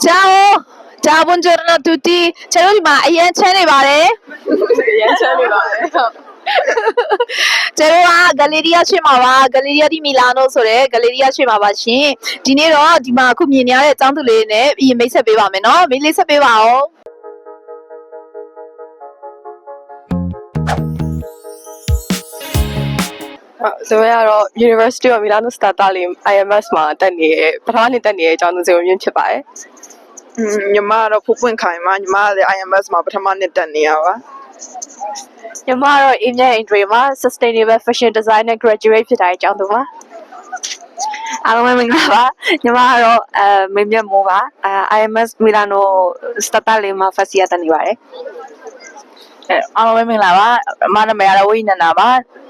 Ciao! Ciao, buongiorno a tutti. ကျွန်တော်တို့ဒီမှာအရင်ချမ်းနေပါတယ်ရမ်းချမ်းနေပါတယ်ဟုတ်ကျွန်တော်ကဂယ်လီရီယာရှိမှာပါဂယ်လီရီယာဒီမီလာနိုဆိုတဲ့ဂယ်လီရီယာရှိမှာပါရှင်ဒီနေ့တော့ဒီမှာအခုမြင်နေရတဲ့အကြောင်းသူလေးနဲ့ပြီးရင်မိတ်ဆက်ပေးပါမယ်နော်မိတ်လေးဆက်ပေးပါဦး ဆိုရတော့ University of Milano Stata လေး IMS မှာတက်နေတဲ့ပထမနှစ်တက်နေတဲ့အကြောင်းသူစီဝင်ဖြစ်ပါတယ်อืมညီမကတော့ဖူးပွင့်ခိုင်မှာညီမကလည်း IMS မှာပထမနှစ်တက်နေရပါညီမကတော့ Indian Entry မှာ Sustainable Fashion Design နဲ့ Graduate ဖြစ်တာအကြောင်းသူပါအားလုံးပဲမင်္ဂလာပါညီမကတော့အဲမင်းမြတ်မိုးပါအဲ IMS Milano Stata လေးမှာ first year တက်နေပါတယ် အဲအားလုံးပဲမင်္ဂလာပါအမနာမည်ကတော့ဝိညာဏနာပါ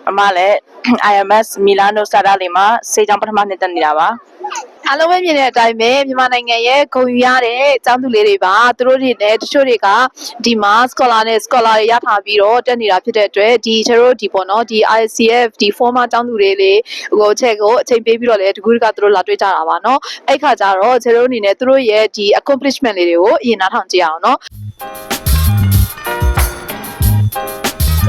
အမလည်း IMS Milano Stata လေးမှာစေချောင်းပထမနှစ်တက်နေတာပါအားလုံးပဲမြင်တဲ့အတိုင်းပဲမြန်မာနိုင်ငံရဲ့ဂုဏ်ယူရတဲ့အကြောင်းသူလေးတွေပါသူတို့တွေနဲ့တချို့တွေကဒီမှာ scholar နဲ့ scholar တွေရထားပြီးတော့တက်နေတာဖြစ်တဲ့အတွက်ဒီကျွန်တော်တို့ဒီပေါ့နော်ဒီ ICF ဒီ former အကြောင်းသူတွေလေးဟိုအချက်ကိုအချိန်ပေးပြီးတော့လည်းတကူတကသူတို့လာတွေ့ကြတာပါနော်အဲ့ခါကျတော့ကျွန်တော်တို့အနေနဲ့သူတို့ရဲ့ဒီ accomplishment လေးတွေကိုအရင်နားထောင်ကြည့်အောင်နော်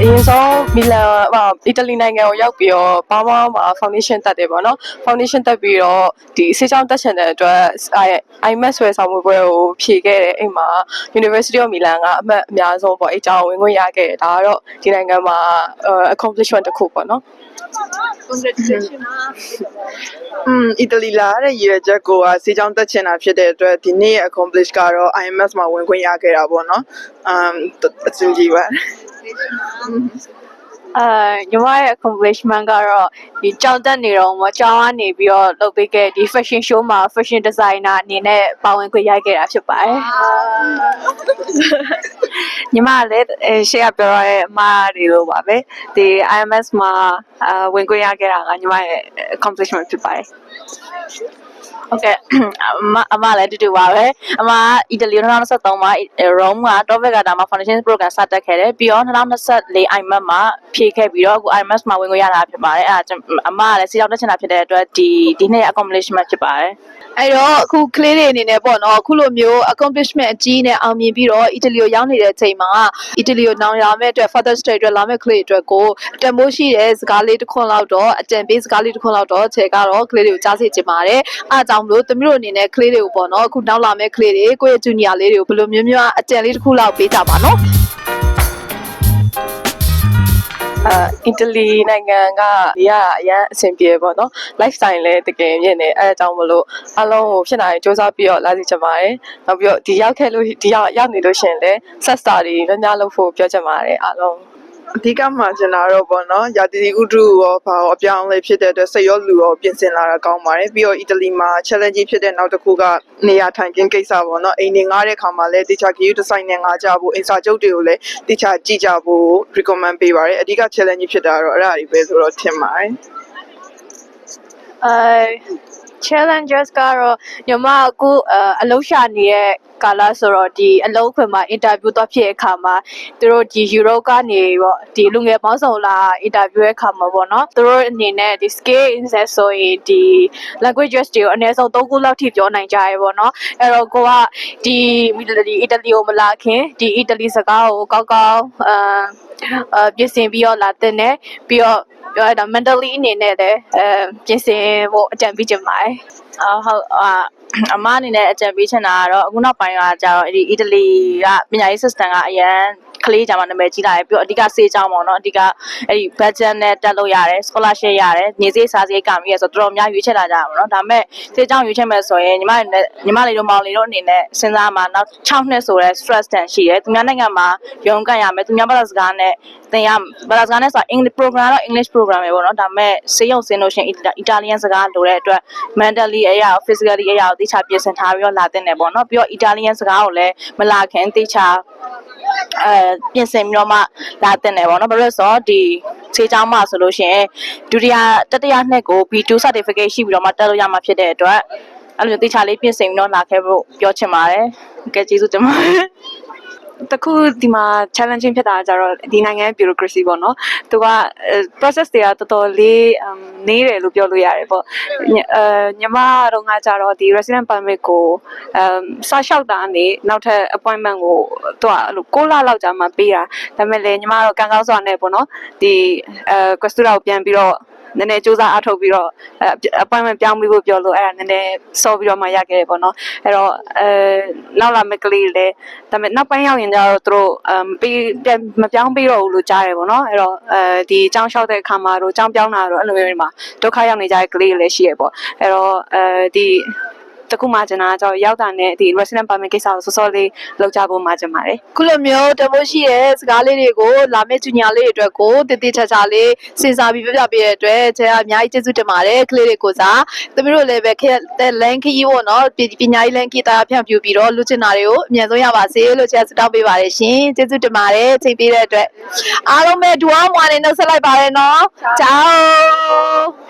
အရင်ဆုံးမီလန်ဟိုအီတလီနိုင်ငံကိုရောက်ပြီးတော့ဘာမှမှာ foundation တက်တယ်ပေါ့နော် foundation တက်ပြီးတော့ဒီစေချောင်းတက်ချင်တဲ့အတွက် IMS ဆွဲဆောင်မှုပွဲကိုဖြေခဲ့တယ်အိမ်မှာ University of Milan ကအမှတ်အများဆုံးပေါ့အဲအကြောင်းဝင်ခွင့်ရခဲ့တယ်ဒါကတော့ဒီနိုင်ငံမှာ accomplishment တစ်ခုပေါ့နော်อืมအီတလီလာတဲ့ရည်ရွယ်ချက်ကိုကစေချောင်းတက်ချင်တာဖြစ်တဲ့အတွက်ဒီနေ့ရဲ့ accomplish ကတော့ IMS မှာဝင်ခွင့်ရခဲ့တာပေါ့နော်အမ်အဆင်ပြေပါ အဲညီမရဲ့ accomplishment ကတော့ဒီကြောင်တက်နေတော့မကြောင်ကနေပြီးတော့လုပ်ပေးခဲ့ဒီ fashion show မှာ fashion designer အနေနဲ့ပါဝင်ခွင့်ရခဲ့တာဖြစ်ပါတယ်ညီမကလည်းအဲရှေ့ကပြောရတဲ့အမားတွေလိုပါပဲဒီ IMS မှာအာဝင်ခွင့်ရခဲ့တာကညီမရဲ့ accomplishment ဖြစ်ပါတယ် ဟုတ်ကဲ့အမအမလည်းတူတူပါပဲအမကအီတလီ2023မှာ Rome က Top ကဒါမှာ foundation program စတက်ခဲ့တယ်ပြီးတော့2024 IMAT မှာဖြည့်ခဲ့ပြီးတော့အခု IMAT မှာဝင်ခွင့်ရတာဖြစ်ပါတယ်အဲဒါကြောင့်အမကလည်းစီရောက်တက်ချင်တာဖြစ်တဲ့အတွက်ဒီဒီနေ့ accomplishment ဖြစ်ပါတယ်အဲ့တော့အခုကလေးတွေအနေနဲ့ပေါ့နော်အခုလိုမျိုး accomplishment အကြီးနဲ့အောင်မြင်ပြီးတော့အီတလီကိုရောက်နေတဲ့အချိန်မှာအီတလီကိုနောင်ရမယ့်အတွက် further study အတွက်လာမယ့်ကလေးတွေအတွက်ကိုအတန်မိုးရှိတဲ့စကားလေးတစ်ခွန်းလောက်တော့အတန်ပေးစကားလေးတစ်ခွန်းလောက်တော့ခြေကတော့ကလေးတွေကိုကြားစေချင်ပါတယ်အားကြောင့်မလို့သမီးတို့အနေနဲ့ကလေးတွေကိုပေါ့နော်အခုနောက်လာမယ့်ကလေးတွေကိုယ့်ရဲ့ junior လေးတွေကိုဘယ်လိုမျိုးမျိုးအတန်လေးတစ်ခုလောက်ပေးကြပါနော်အာအီတလီနိုင်ငံကဒီကအရန်အဆင်ပြေပေါ့နော် lifestyle လည်းတကယ်မြင့်နေအဲအကြောင်းမလို့အားလုံးကိုဖြစ်နိုင်စ조사ပြီးတော့လာစီချင်ပါတယ်နောက်ပြီးတော့ဒီရောက်ခဲ့လို့ဒီရောက်ရောက်နေလို့ရှရင်လည်း set star တွေများများလုပ်ဖို့ပြောချင်ပါတယ်အားလုံး အဓိကမှကျင်တာတော့ပေါ့နော်ရာသီဥတုရောဘာရောအပြောင်းအလဲဖြစ်တဲ့အတွက်စိတ်ရောလူရောပြင်ဆင်လာတာကောင်းပါတယ်ပြီးတော့အီတလီမှာ challenge ဖြစ်တဲ့နောက်တစ်ခုကနေရာထိုင်ခင်းကိစ္စပေါ့နော်အိမ်နေငားတဲ့ခါမှာလည်းတခြား queue design နဲ့ငားကြဖို့အင်စာချုပ်တွေကိုလည်းတခြားကြည့်ကြဖို့ recommend ပေးပါတယ်အဓိက challenge ဖြစ်တာတော့အဲ့ဒါတွေပဲဆိုတော့ထင်ပါတယ်အဲ challenges ကတော့ညီမအခုအဲအလုံးရှာနေတဲ့ကာလဆိုတော့ဒီအလုံးခွင်မှာ interview တော့ဖြစ်တဲ့အခါမှာသူတို့ဒီ Europe ကနေပေါ့ဒီလူငယ်ပေါင်းစုံလာ interview ရဲ့အခါမှာပေါ့နော်သူတို့အနေနဲ့ဒီ skill inset ဆိုရင်ဒီ languages တွေကိုအနည်းဆုံး3ခုလောက်ထိပြောနိုင်ကြရဲပေါ့နော်အဲ့တော့ကိုကဒီဒီအီတလီကိုမလာခင်ဒီအီတလီစကားကိုကောက်ကောက်အာအာပြင်ဆင်ပြီးတော့လာတင်တယ်ပြီးတော့ပြောရတာ mentally အနေနဲ့လည်းအဲပြင်ဆင်ဖို့အကြံပေးချင်ပါတယ်အော်ဟုတ်အာအမအနေနဲ့အကြံပေးချင်တာကတော့အခုနောက်ပိုင်းကကျတော့ဒီအီတလီကပညာရေး system ကအရန် ကလေးကြမှာနာမည်ကြီးလာတယ်ပြီးတော့အဓိကစေချောင်းပေါ့နော်အဓိကအဲ့ဒီ budget နဲ့တက်လို့ရတယ် scholarship ရတယ်နေစည်းစားစည်းကံပြီးရဆိုတော့တော်တော်များရွေးချယ်လာကြတာပေါ့နော်ဒါပေမဲ့စေချောင်းရွေးချယ်မဲ့ဆိုရင်ညီမနဲ့ညီမလေးတို့မောင်လေးတို့အနေနဲ့စဉ်းစားမှာနောက်6နှစ်ဆိုရဲ stress တန်ရှိတယ်သူများနိုင်ငံမှာရုံးကန်ရမယ်သူများဘာသာစကားနဲ့သင်ရဘာသာစကားနဲ့ဆိုတော့ English program တော့ English program ပဲပေါ့နော်ဒါပေမဲ့စေရုံစင်းလို့ရှိရင် Italian စကားလိုတဲ့အတွက် mentally အရာ physically အရာကိုတိကျပြင်ဆင်ထားပြီးတော့လာတဲ့နယ်ပေါ့နော်ပြီးတော့ Italian စကားကိုလည်းမလာခင်တိကျ အဲပြင်ဆင်ပြီးတော့မှလာတဲ့နယ်ပေါ့နော်ဘာလို့လဲဆိုတော့ဒီခြေချောင်းမှဆိုလို့ရှိရင်ဒုတိယတတိယနှစ်ကို B2 certificate ရှိပြီးတော့မှတက်လို့ရမှာဖြစ်တဲ့အတွက်အဲ့လိုတိကျလေးပြင်ဆင်ပြီးတော့လာခဲ့ဖို့ပြောချင်ပါတယ်။ကဲကျေးဇူးတင်ပါတယ်။ တခုဒီမှာ challenging ဖြစ်တာကကြတော့ဒီနိုင်ငံရဲ့ bureaucracy ပေါ့နော်သူကအဲ process တွေကတော်တော်လေး um နေတယ်လို့ပြောလို့ရတယ်ပေါ့ညအဲညီမတို့ကကြတော့ဒီ resident permit ကို um စလျှောက်တာနေနောက်ထပ် appointment ကိုသူကအဲ့လို6လလောက်ကြာမှပေးတာဒါပေမဲ့လည်းညီမတို့ကံကောင်းစွာနဲ့ပေါ့နော်ဒီအဲ question ကိုပြန်ပြီးတော့ နည်းနည်းစူးစမ်းအထောက်ပြီးတော့အဲ appointment ပြောင်းပြီးဖို့ပြောလို့အဲ့ဒါနည်းနည်းစောပြီးတော့မှရခဲ့တယ်ပေါ့နော်အဲ့တော့အဲနောက်လာမယ့်ကလေးတွေလည်းဒါပေမဲ့နောက်ပိုင်းရောက်ရင်ကျတော့သူတို့အမ်ပြီးပြန်မပြောင်းပြီးတော့ဘူးလို့ကြားတယ်ပေါ့နော်အဲ့တော့အဲဒီအကြောင်းလျှောက်တဲ့အခါမှာတော့အကြောင်းပြောင်းတာတော့အဲ့လိုမျိုးတွေမှာဒုက္ခရောက်နေကြတဲ့ကလေးတွေလည်းရှိရပေါ့အဲ့တော့အဲဒီ တခုမှကျွန်တော်ကကြောက်ရောက်တာနဲ့ဒီ resident permit ကိစ္စကိုစောစောလေးလောက်ကြဖို့မှကျွန်ပါတယ်ခုလိုမျိုးတမိုးရှိတဲ့စကားလေးတွေကိုလာမယ့်ဂျူနီယာလေးတွေအတွက်ကိုတည်တည်ချာချာလေးစဉ်းစားပြီးပြပြပေးတဲ့အတွက်ကျန်အများကြီးကျေးဇူးတင်ပါတယ်ကလေးတွေကိုစားသမီးတို့လည်းပဲခဲ့တဲ့ link ကြီးပေါ့နော်ပပညာရေး link ကြီးတာဖြန့်ပြပြီးတော့လူချင်တာတွေကိုအမြန်ဆုံးရပါစေလို့ကျန်ဆုတောင်းပေးပါတယ်ရှင်ကျေးဇူးတင်ပါတယ်ချိန်ပေးတဲ့အတွက်အားလုံးပဲဒူအောင်ဝါနေနှုတ်ဆက်လိုက်ပါရနော် ciao